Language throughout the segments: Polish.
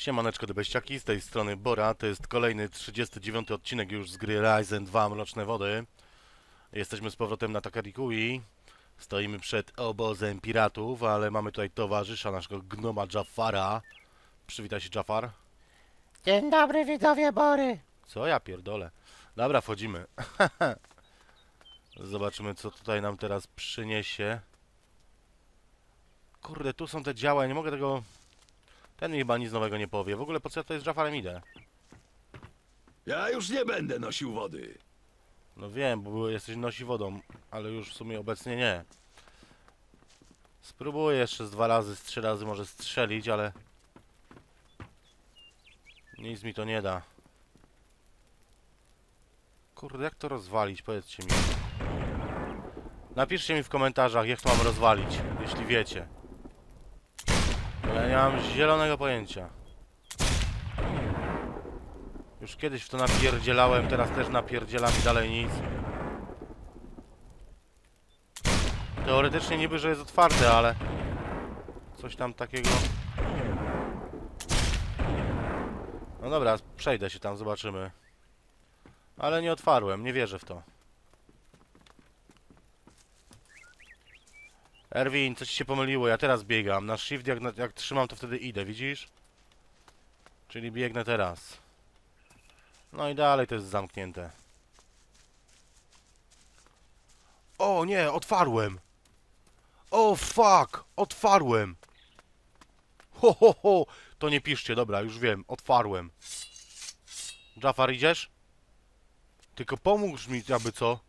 Siemaneczko debeściaki, z tej strony Bora, to jest kolejny 39 odcinek już z gry Ryzen 2 Mroczne Wody. Jesteśmy z powrotem na Takarikui, stoimy przed obozem piratów, ale mamy tutaj towarzysza naszego gnoma Jafara. Przywitaj się Jafar. Dzień dobry widzowie Bory. Co ja pierdolę. Dobra, wchodzimy. Zobaczymy co tutaj nam teraz przyniesie. Kurde, tu są te działa, ja nie mogę tego... Ten mi chyba nic nowego nie powie. W ogóle po co ja tutaj z Jafarem idę? Ja już nie będę nosił wody. No wiem, bo jesteś nosi wodą, ale już w sumie obecnie nie. Spróbuję jeszcze z dwa razy, z trzy razy może strzelić, ale... Nic mi to nie da. Kurde, jak to rozwalić? Powiedzcie mi. Napiszcie mi w komentarzach, jak to mam rozwalić, jeśli wiecie. Ja nie mam zielonego pojęcia. Już kiedyś w to napierdzielałem, teraz też napierdzielam i dalej nic. Teoretycznie niby, że jest otwarte, ale... Coś tam takiego... No dobra, przejdę się tam, zobaczymy. Ale nie otwarłem, nie wierzę w to. Erwin, coś ci się pomyliło, ja teraz biegam. Na shift jak, jak trzymam, to wtedy idę, widzisz? Czyli biegnę teraz. No i dalej to jest zamknięte. O nie, otwarłem! O fuck! Otwarłem! Ho ho ho! To nie piszcie, dobra, już wiem, otwarłem. Jafar, idziesz? Tylko pomóż mi, aby co?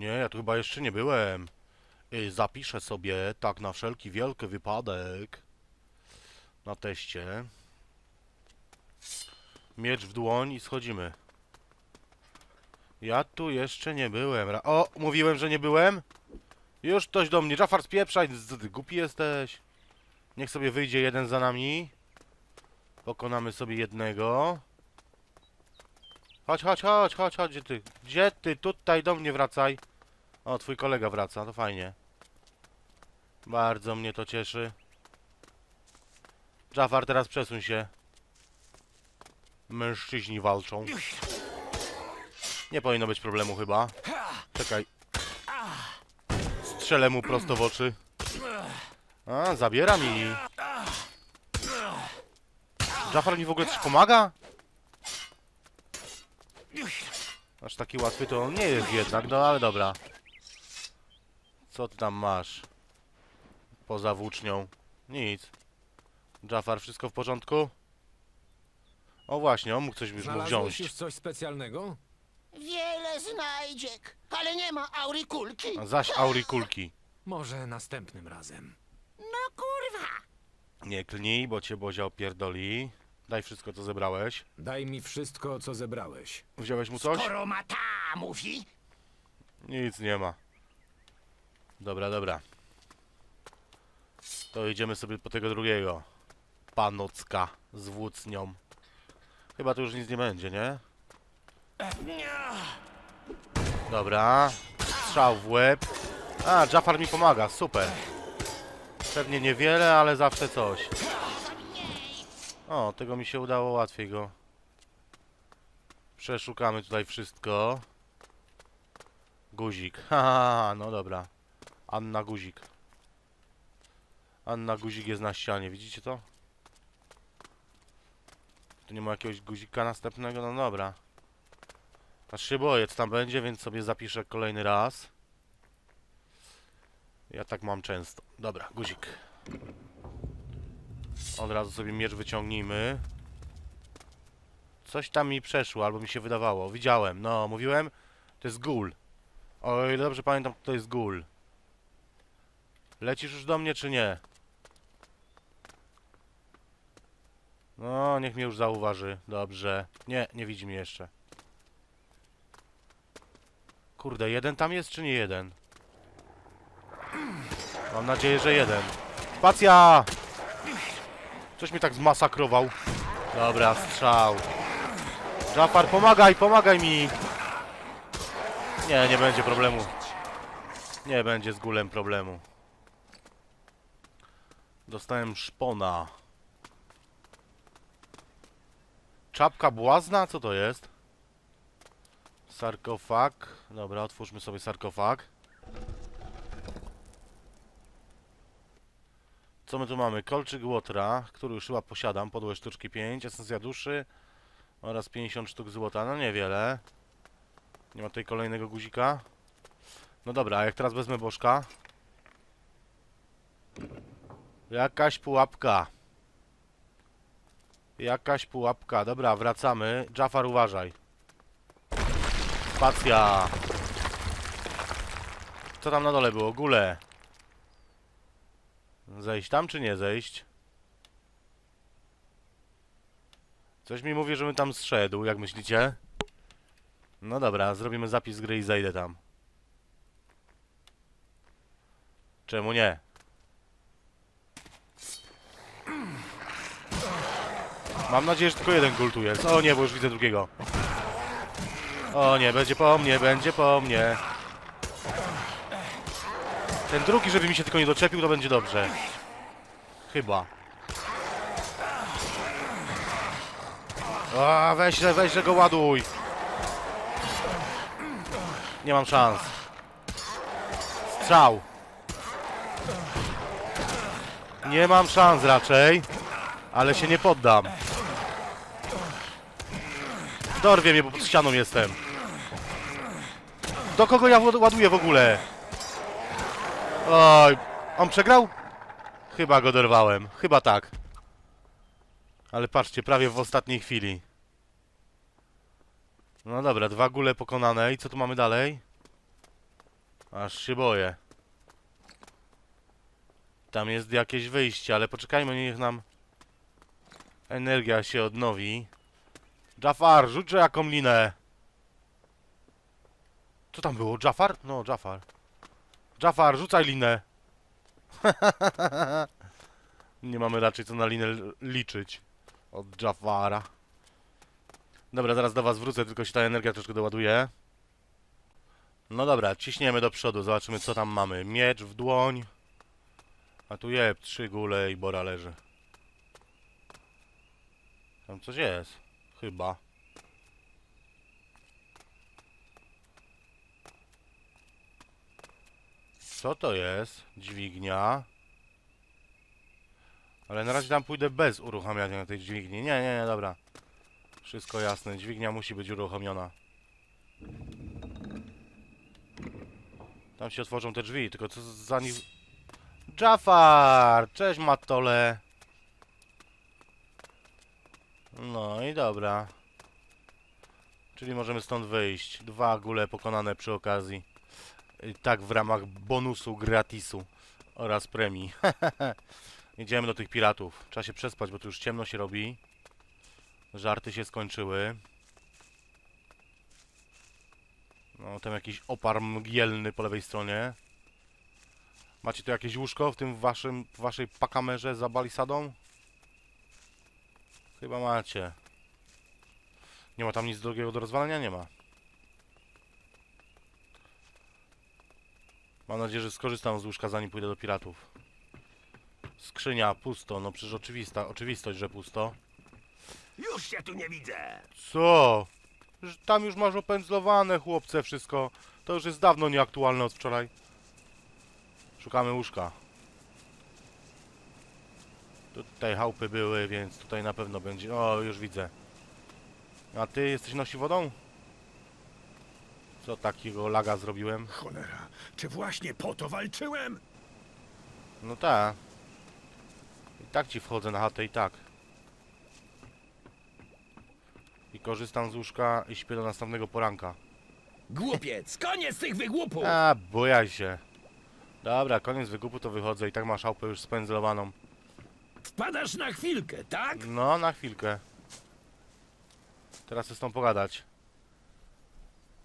Nie, ja tu chyba jeszcze nie byłem. Y, Zapiszę sobie, tak na wszelki wielki wypadek. Na teście. Miecz w dłoń i schodzimy. Ja tu jeszcze nie byłem. O, mówiłem, że nie byłem? Już ktoś do mnie. Jafar, spieprzaj, głupi jesteś. Niech sobie wyjdzie jeden za nami. Pokonamy sobie jednego. Chodź, chodź, chodź, chodź, chodź, gdzie ty? Gdzie ty? Tutaj do mnie wracaj. O, twój kolega wraca, to fajnie. Bardzo mnie to cieszy. Jafar, teraz przesuń się. Mężczyźni walczą. Nie powinno być problemu chyba. Czekaj. Strzelę mu prosto w oczy. A, zabiera mi. Jafar mi w ogóle coś pomaga? Aż taki łatwy to nie jest jednak, no ale dobra. Co ty tam masz? Poza włócznią. Nic. Jafar, wszystko w porządku? O właśnie, on mógł coś już mu wziąć. Znalazłeś już coś specjalnego? Wiele znajdziek, ale nie ma aurikulki. A zaś aurikulki. Może następnym razem. No kurwa. Nie klnij, bo cię Bozia opierdoli. Daj wszystko, co zebrałeś. Daj mi wszystko, co zebrałeś. Wziąłeś mu coś? Skoro ma ta mówi. Nic nie ma. Dobra, dobra. To idziemy sobie po tego drugiego. Panocka z włócnią. Chyba tu już nic nie będzie, nie? Dobra. Strzał w łeb. A, Jafar mi pomaga, super. Pewnie niewiele, ale zawsze coś. O, tego mi się udało łatwiej go. Przeszukamy tutaj wszystko. Guzik. Haha, no dobra. Anna Guzik. Anna Guzik jest na ścianie, widzicie to? Tu nie ma jakiegoś guzika następnego? No dobra. Boję, co tam będzie, więc sobie zapiszę kolejny raz. Ja tak mam często. Dobra, guzik. Od razu sobie miecz wyciągnijmy. Coś tam mi przeszło, albo mi się wydawało. Widziałem, no, mówiłem. To jest gul. O ile dobrze pamiętam, to jest gul. Lecisz już do mnie, czy nie? No, niech mnie już zauważy. Dobrze. Nie, nie widzi mnie jeszcze. Kurde, jeden tam jest, czy nie jeden? Mam nadzieję, że jeden. Spacja! Coś mnie tak zmasakrował. Dobra, strzał. Jafar, pomagaj, pomagaj mi! Nie, nie będzie problemu. Nie będzie z gulem problemu. Dostałem szpona. Czapka błazna? Co to jest? Sarkofag. Dobra, otwórzmy sobie sarkofag. Co my tu mamy? Kolczyk łotra, który już chyba posiadam. Podłe sztuczki 5, esencja duszy oraz 50 sztuk złota. No niewiele. Nie ma tutaj kolejnego guzika. No dobra, a jak teraz wezmę bożka? Jakaś pułapka. Jakaś pułapka. Dobra, wracamy. Jafar, uważaj. Spacja. Co tam na dole było? Gule. Zejść tam czy nie zejść? Coś mi mówi, żebym tam zszedł, jak myślicie? No dobra, zrobimy zapis gry i zejdę tam. Czemu nie? Mam nadzieję, że tylko jeden gul tu jest. O nie, bo już widzę drugiego. O nie, będzie po mnie, będzie po mnie. Ten drugi, żeby mi się tylko nie doczepił, to będzie dobrze. Chyba. A, weź, weź, go ładuj. Nie mam szans. Strzał. Nie mam szans raczej, ale się nie poddam. Dorwie mnie, bo pod ścianą jestem. Do kogo ja ład- ładuję w ogóle? Oj, on przegrał? Chyba go dorwałem, chyba tak. Ale patrzcie, prawie w ostatniej chwili. No dobra, dwa gule pokonane i co tu mamy dalej? Aż się boję. Tam jest jakieś wyjście, ale poczekajmy, niech nam energia się odnowi. Jafar, rzućże jaką linę. Co tam było? Jafar? No, Jafar. Jafar, rzucaj linę. Nie mamy raczej co na linę liczyć. Od Jafara. Dobra, zaraz do was wrócę, tylko się ta energia troszkę doładuje. No dobra, ciśniemy do przodu, zobaczymy co tam mamy. Miecz w dłoń. A tu je, trzy gule i Bora leży. Tam coś jest. Chyba. Co to jest? Dźwignia. Ale na razie tam pójdę bez uruchamiania tej dźwigni. Nie, nie, nie, dobra. Wszystko jasne. Dźwignia musi być uruchomiona. Tam się otworzą te drzwi, tylko co za nich... Jafar! Cześć, Matole! No i dobra. Czyli możemy stąd wyjść. Dwa gule pokonane przy okazji. I tak w ramach bonusu gratisu oraz premii. Idziemy do tych piratów. Trzeba się przespać, bo tu już ciemno się robi. Żarty się skończyły. No, tam jakiś opar mgielny po lewej stronie. Macie tu jakieś łóżko w tym waszym, w waszej pakamerze za balisadą? Chyba macie. Nie ma tam nic drugiego do rozwalenia? Nie ma. Mam nadzieję, że skorzystam z łóżka zanim pójdę do piratów. Skrzynia pusto, no przecież oczywista, oczywistość, że pusto. Już się tu nie widzę. Co? Tam już masz opędzlowane, chłopcze, wszystko. To już jest dawno nieaktualne od wczoraj. Szukamy łóżka. Tutaj chałupy były, więc tutaj na pewno będzie... O, już widzę. A ty jesteś nosi wodą? Co takiego laga zrobiłem? Cholera, czy właśnie po to walczyłem? No tak. I tak ci wchodzę na chatę i tak. I korzystam z łóżka i śpię do następnego poranka. Głupiec, koniec tych wygłupów! A, bojaj się. Dobra, koniec wykupu to wychodzę i tak masz chałupę już spędzlowaną. Wpadasz na chwilkę, tak? No, na chwilkę. Teraz chcę z tą pogadać.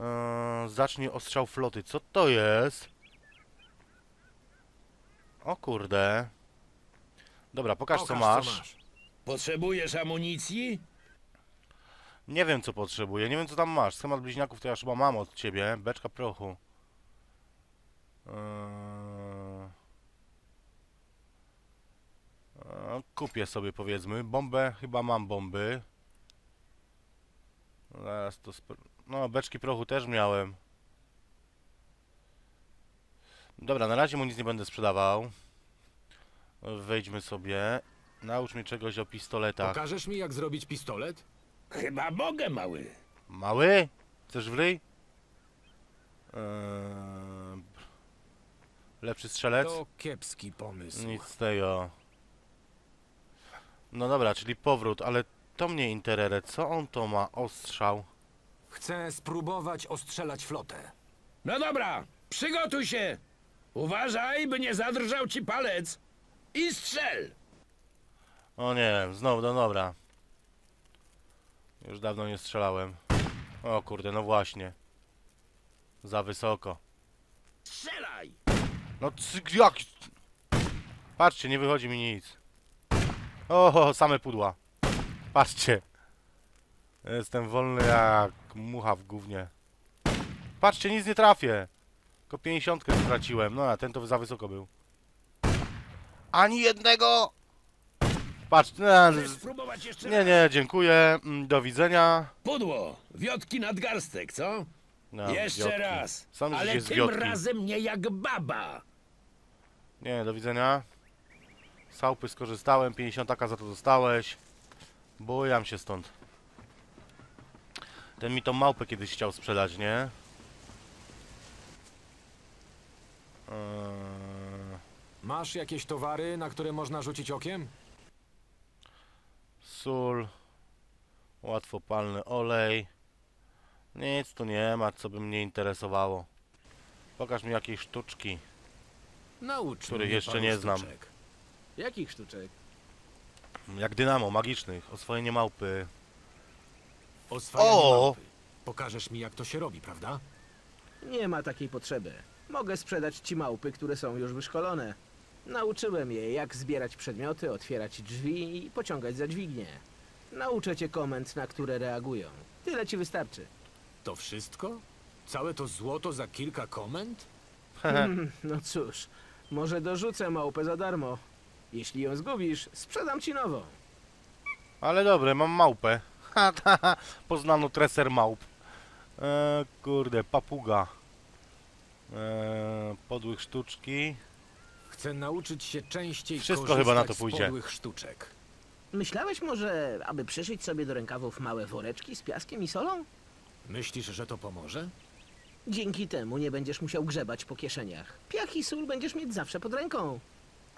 Eee, zacznij ostrzał floty. Co to jest? O kurde. Dobra, pokaż, co, masz. Potrzebujesz amunicji? Nie wiem co potrzebuję, nie wiem co tam masz. Schemat bliźniaków to ja chyba mam od ciebie. Beczka prochu. Eee... No, kupię sobie powiedzmy. Bombę, chyba mam bomby. Zaraz to No, beczki prochu też miałem. Dobra, na razie mu nic nie będę sprzedawał. Wejdźmy sobie. Naucz mnie czegoś o pistoletach. Pokażesz mi, jak zrobić pistolet? Chyba mogę, mały. Mały? Chcesz w ryj? Eee, lepszy strzelec? To kiepski pomysł. Nic z tego. No dobra, czyli powrót, ale to mnie interere. Co on to ma? Ostrzał. Chcę spróbować ostrzelać flotę. No dobra, przygotuj się. Uważaj, by nie zadrżał ci palec. I strzel. O nie wiem, znowu, no dobra. Już dawno nie strzelałem. O kurde, no właśnie. Za wysoko. Strzelaj. No jak? Patrzcie, nie wychodzi mi nic. O, same pudła. Patrzcie. Jestem wolny jak mucha w gównie. Patrzcie, nic nie trafię. Tylko 50 straciłem. No, a ten to za wysoko był. Ani jednego! Patrz, nie, spróbować jeszcze nie, raz? nie, dziękuję. Mm, Do widzenia. Pudło, wiotki nadgarstek, co? No, jeszcze wiotki. raz. Sam Ale jest tym wiotki. razem nie jak baba. Nie, do widzenia. Z chałupy skorzystałem, 50 taka za to dostałeś. Bojam się stąd. Ten mi tą małpę kiedyś chciał sprzedać, nie? Eee, Masz jakieś towary, na które można rzucić okiem? sól. Łatwopalny olej. Nic tu nie ma, co by mnie interesowało. Pokaż mi jakieś sztuczki. Naucz Których mnie jeszcze paru nie znam. sztuczek. Jakich sztuczek? Jak dynamo, magicznych. Oswojenie małpy. Oswajanie O! mapy. Pokażesz mi, jak to się robi, prawda? Nie ma takiej potrzeby. Mogę sprzedać ci małpy, które są już wyszkolone. Nauczyłem je, jak zbierać przedmioty, otwierać drzwi i pociągać za dźwignię. Nauczę cię komend, na które reagują. Tyle ci wystarczy. To wszystko? Całe to złoto za kilka komend? No cóż, może dorzucę małpę za darmo. Jeśli ją zgubisz, sprzedam ci nową. Ale dobre, mam małpę. Ha, ta, ha. Poznano treser małp. E, kurde, papuga. E, podłych sztuczki. Chcę nauczyć się częściej Wszystko korzystać chyba na to z pójdzie. podłych sztuczek. Myślałeś może, aby przyszyć sobie do rękawów małe woreczki z piaskiem i solą? Myślisz, że to pomoże? Dzięki temu nie będziesz musiał grzebać po kieszeniach. Piach i sól będziesz mieć zawsze pod ręką.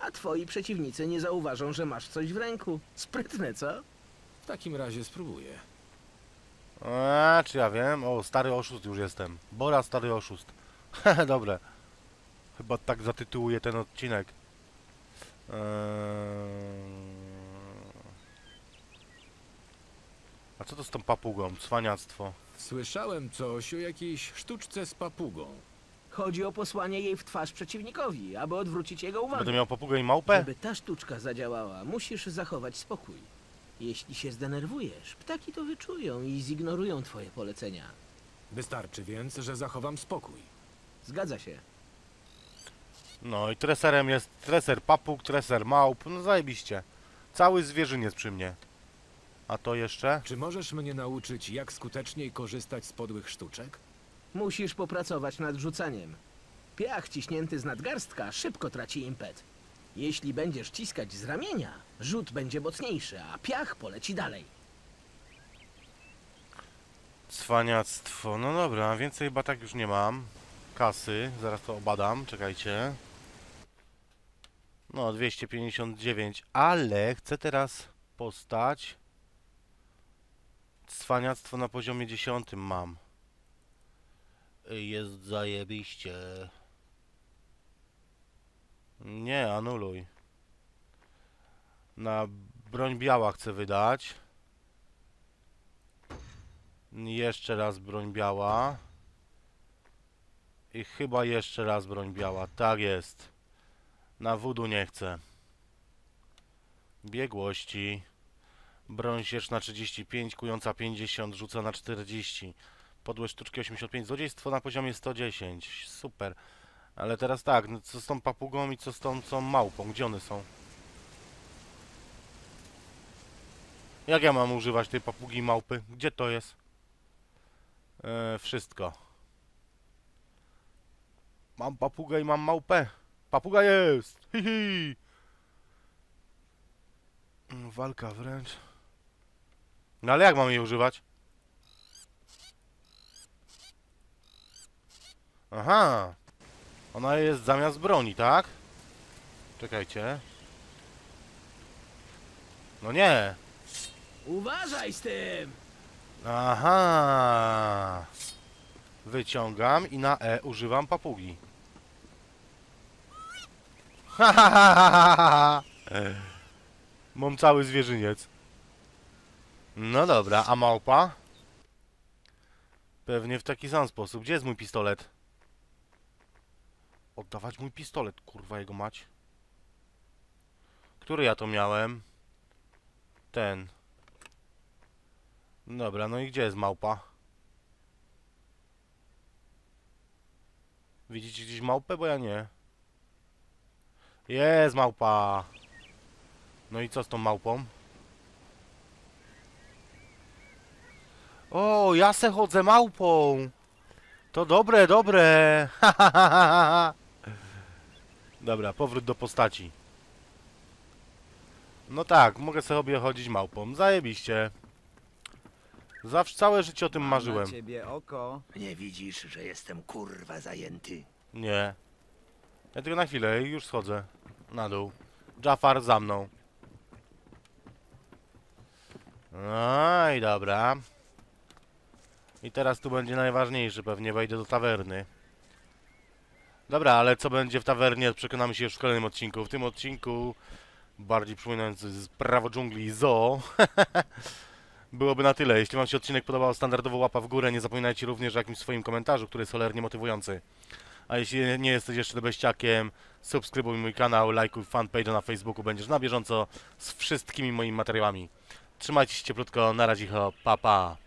A twoi przeciwnicy nie zauważą, że masz coś w ręku. Sprytne, co? W takim razie spróbuję. E, czy ja wiem? O, stary oszust już jestem. Bora, stary oszust. Dobre. Chyba tak zatytułuję ten odcinek. Eee... A co to z tą papugą? Cwaniactwo. Słyszałem coś o jakiejś sztuczce z papugą. Chodzi o posłanie jej w twarz przeciwnikowi, aby odwrócić jego uwagę. Będę miał papugę i małpę? Żeby ta sztuczka zadziałała, musisz zachować spokój. Jeśli się zdenerwujesz, ptaki to wyczują i zignorują twoje polecenia. Wystarczy więc, że zachowam spokój. Zgadza się. No i treserem jest treser papug, treser małp. No zajebiście. Cały zwierzyniec przy mnie. A to jeszcze? Czy możesz mnie nauczyć, jak skuteczniej korzystać z podłych sztuczek? Musisz popracować nad rzucaniem. Piach ciśnięty z nadgarstka szybko traci impet. Jeśli będziesz ciskać z ramienia, rzut będzie mocniejszy, a piach poleci dalej. Cwaniactwo. No dobra, więcej chyba tak już nie mam. Kasy, zaraz to obadam, czekajcie. No, 259, ale chcę teraz postać. Cwaniactwo na poziomie 10 mam. Jest zajebiście. Nie, anuluj. Na broń biała chcę wydać. Jeszcze raz broń biała. I chyba jeszcze raz broń biała. Tak jest. Na wudu nie chcę. Biegłości. Broń sieczna 35, kująca 50, rzuca na 40. Podłe sztuczki 85, złodziejstwo na poziomie 110. Super. Ale teraz tak, no co z tą papugą i co z tą, tą małpą? Gdzie one są? Jak ja mam używać tej papugi małpy? Gdzie to jest? E, wszystko. Mam papugę i mam małpę. Papuga jest! Hihi! Mm, Walka wręcz. No ale jak mam jej używać? Aha! Ona jest zamiast broni, tak? Czekajcie. No nie! Uważaj z tym! Aha! Wyciągam i na E używam papugi. Ha, ha, ha, ha, ha, ha. Mam cały zwierzyniec. No dobra, a małpa? Pewnie w taki sam sposób. Gdzie jest mój pistolet? Oddawać mój pistolet, kurwa jego mać. Który ja to miałem? Ten. Dobra, no i gdzie jest małpa? Widzicie gdzieś małpę? Bo ja nie. Jest małpa! No i co z tą małpą? O, ja se chodzę małpą! To dobre, dobre! Ha, ha, ha, ha, ha. Dobra, powrót do postaci. No tak, mogę sobie chodzić małpą. Zajebiście. Zawsze całe życie o tym marzyłem. Na ciebie oko. Nie widzisz, że jestem kurwa zajęty? Nie. Ja tylko na chwilę i już schodzę. Na dół. Jafar za mną. No i dobra. I teraz tu będzie najważniejsze, pewnie wejdę do tawerny. Dobra, ale co będzie w tawernie, przekonamy się już w kolejnym odcinku. W tym odcinku, bardziej przypominający z prawo dżungli i zoo, byłoby na tyle. Jeśli Wam się odcinek podobał, standardowo łapa w górę. Nie zapominajcie również o jakimś swoim komentarzu, który jest cholernie motywujący. A jeśli nie jesteś jeszcze beściakiem, subskrybuj mój kanał, lajkuj fanpage na Facebooku, będziesz na bieżąco z wszystkimi moimi materiałami. Trzymajcie się cieplutko, na razie, pa pa.